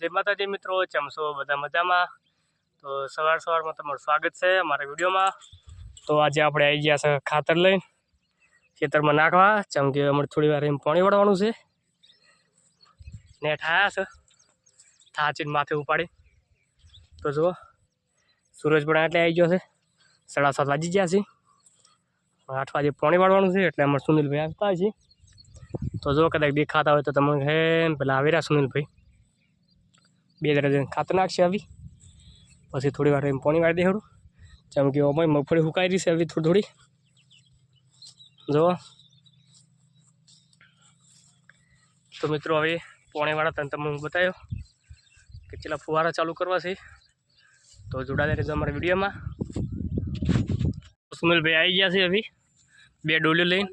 જય માતાજી મિત્રો ચમસો બધા મજામાં? તો સવાર સવારમાં તમારું સ્વાગત છે અમારા વિડીયોમાં. તો આજે આપણે આવી ગયા છે ખાતર લઈને, ખેતરમાં નાખવા ચમ કે અમારે થોડી વાર એમ પાણી વળવાનું છે. ને ઠાયા છે, થાચીને માથે ઉપાડી. તો જુઓ, સૂરજ પણ એટલે આવી ગયો છે. સાડા સાત વાગી ગયા છે. આઠ વાગે પાણી વાળવાનું છે, એટલે અમારે સુનિલભાઈ આવતા છે. તો જો કદાચ દેખાતા હોય તો તમે હે પેલા આવી રહ્યા સુનિલભાઈ. બે દરજન ખાતર નાખશે આવી. પછી થોડી વાર એમ પાણી વાળી દેવડું જેમ કે ઓમાં મગફળી સુકાઈ રહી છે આવી થોડી થોડી. જો. તો મિત્રો હવે પાણીવાળા તને તમને હું બતાવ્યો કે ચેલા ફુવારા ચાલુ કરવા છે. તો જોડાયેલા રહેજો અમારા વિડીયોમાં. સુનિલભાઈ આવી ગયા છે હવે બે ડોલીઓ લઈને.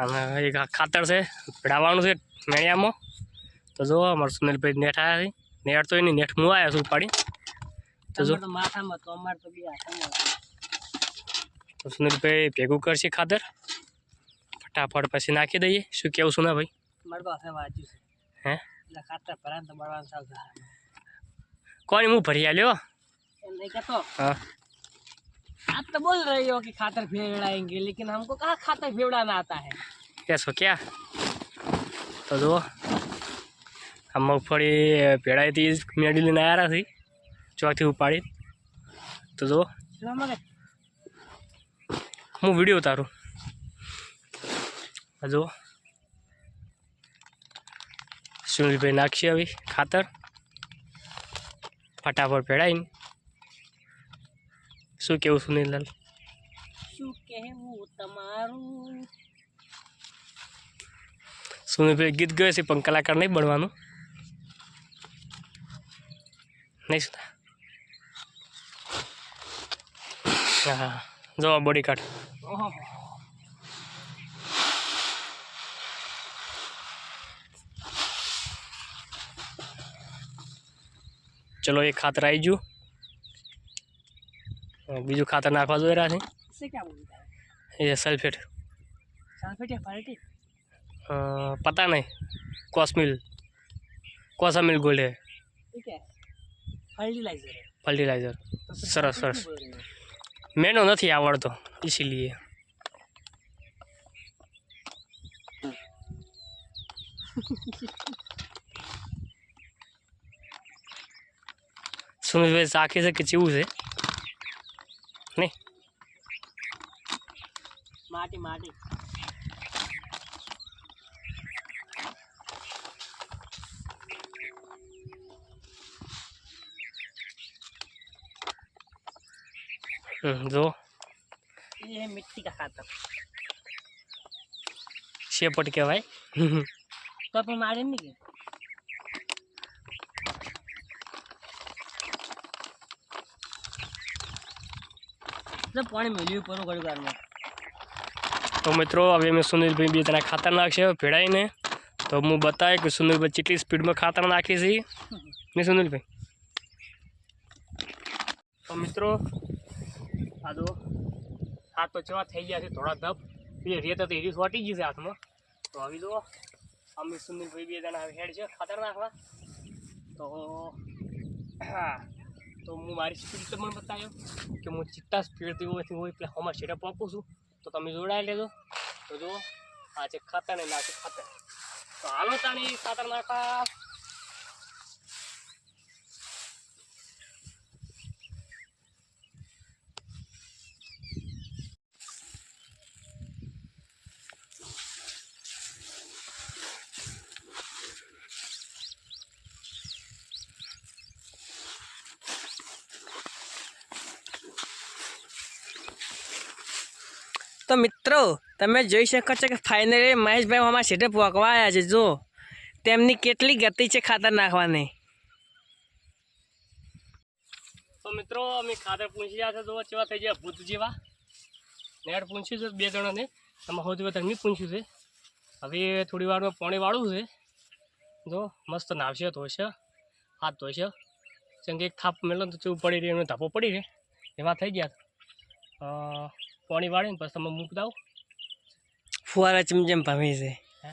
અને એક ખાતર છે, ભેળાવાનું છે મેળિયામાં. તો જો અમારે સુનિલભાઈ નેટ આવ્યા છે નેટ તો એની નેટ હું આવ્યા છું ઉપાડી તો જો તો માથામાં તો અમારે તો બી હાથામાં તો સુનિલભાઈ ભેગું કરશે ખાતર ફટાફટ પછી નાખી દઈએ શું કેવું છું ના ભાઈ મારે પાસે વાંચ્યું છે હે એટલે ખાતર ભરાને તો મળવાનું ચાલુ થાય કોની હું ભરી આલ્યો એમ नहीं कहतो હા आप तो बोल रहे हो कि खातर फेवड़ाएंगे लेकिन हमको कहाँ खातर फेवड़ाना आता है કેસો ક્યાં તો જુઓ આ મગફળી પેડાઈથી જ મેળવી લઈને આવ્યા હતી ચોથી ઉપાડી. તો જો. હું વીડિયો ઉતારું. જો. સુનિલભાઈ નાખશે આવી ખાતર. ફટાફટ પેડાઈને શું કેવું સુનિલલાલ? શું કહેવું તમારું? સુનિલભાઈ ગીત ગયો છે પણ કલાકાર નહીં બનવાનું. નહીં સુધા હા હા જો બોડી કાર્ડ ઓહો ચલો એક ખાતર આવી ગયું હવે બીજું ખાતર નાખવા જોઈ રહ્યા इससे क्या बोलता है છે એ સલ્ફેટ सल्फेट या पार्टी અ, પતા નહીં કોસમિલ કોસા મિલ ગોલ્ડ હે ફર્ટિલાઇઝર સરસ સરસ. મેનો નથી આવડતો ઇસીલીએ સુમિતભાઈ ચાખે છે કે ચીવું છે? નહીં? માટી માટી. હમ, જો ये है मिट्टी का खातर શેપટ કહેવાય तो अपन मारे नहीं के तो पानी मिलियो पर गड़ गड़ में તો મિત્રો હવે મેં સુનિલભાઈ બે ત્રણ ખાતર નાખશે ભેળાઈને તો હું બતાવે કે સુનિલભાઈ કેટલી સ્પીડમાં ખાતર નાખી છે ને સુનિલભાઈ તો મિત્રો આ જો હાથ તો ચેવા થઈ ગયા છે થોડા ધપ. એ રેત હતી રીસ વાટી ગઈ છે હાથમાં. તો આવી જો અમે સુનિલભાઈ બે જણા હેડ છે ખાતર નાખવા. તો, હા, તો હું મારી સ્પીડ તમને બતાવ્યો કે હું ચિત્તા સ્પીડથી હોય હોય એટલે હમણાં સેટઅપ આપું છું. તો તમે જોડાઈ લેજો. તો જુઓ, આ છે ખાતર ને છે ખાતર. તો હાલો તાણી ખાતર નાખા તો મિત્રો, તમે જોઈ શકો છો કે ફાઇનલી મહેશભાઈ અમારા સીધે પહોંચવા આવ્યા છે જો તેમની કેટલી ગતિ છે ખાતર નાખવાની. તો મિત્રો, અમે ખાતર પૂછી ગયા છે તો કેવા થઈ ગયા ભૂત જેવા. નેટ પૂછ્યું છે બે જણાને એમાં સૌથી વધારે મેં પૂછ્યું છે. હવે થોડી વારમાં પાણી વાળું છે. જો મસ્ત નાવશે ધોશે હાથ ધોશે જેમ કે એક થાપ મેળો તો ચૂપ પડી રહી એનો ધાપો પડી રહે. એવા થઈ ગયા. પાણી વાળીને પછી તમે મૂક દાવ ફુવારા ચમચમ ભમી છે હે?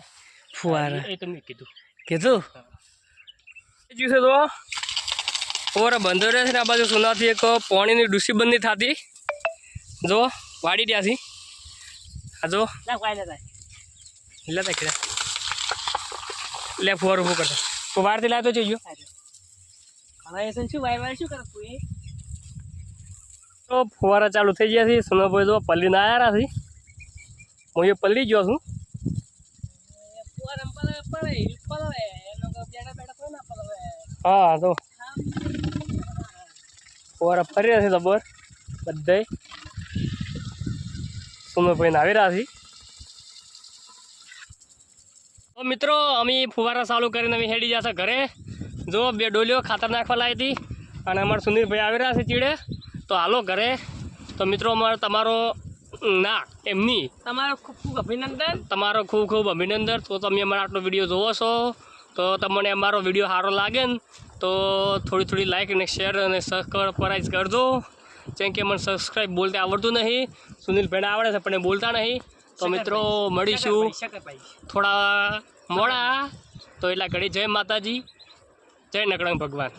ફુવારા એ તો મેં કીધું કીધું બીજું છે તો ઓરે બંધો રહે છે ને આ બાજુ સોનાથી એક પાણીની ડૂસી બંધી થતી જો વાડી ત્યાંથી આ જો ના કોઈ ના થાય લે તા કીધા લે ફોર ઉભું કરતા હું બહારથી લાવતો જોઈજો હવે એ શું વાય વાય શું કરે તું ફુવારા ચાલુ થઈ ગયા છે. સોનાભાઈ જો પલ્લીને આવ્યા છે. હું એ પલ્લી ગયો છું. ના હા, તો ફુવારા ફરી રહ્યા છે જબર બધાય સુનોભાઈને આવી રહ્યા છે. મિત્રો, અમે ફુવારા ચાલુ કરીને અમે હેડી જશે ઘરે. જો બે ડોલીઓ ખાતર નાખવા લાવી હતી. અને અમારા સુનિલભાઈ આવી રહ્યા છે ચીડે. તો હાલો ઘરે. તો મિત્રો અમારે તમારો ના એમની. તમારો ખૂબ ખૂબ અભિનંદન. તમારો ખૂબ ખૂબ અભિનંદન. તો તમે અમારો આટલો વીડિયો જોવો છો તો તમને અમારો વીડિયો સારો લાગે ને તો થોડી થોડી લાઇક અને શેર અને સબસ્ક્રાઈબ કરજો. જેમ કે મને સબસ્ક્રાઈબ બોલતા આવડતું નહીં સુનિલભાઈને આવડે છે પણ એ બોલતા નહીં. તો મિત્રો મળીશું. થોડા મોડા. તો એટલા ઘડી જય માતાજી. જય નકળંગ ભગવાન.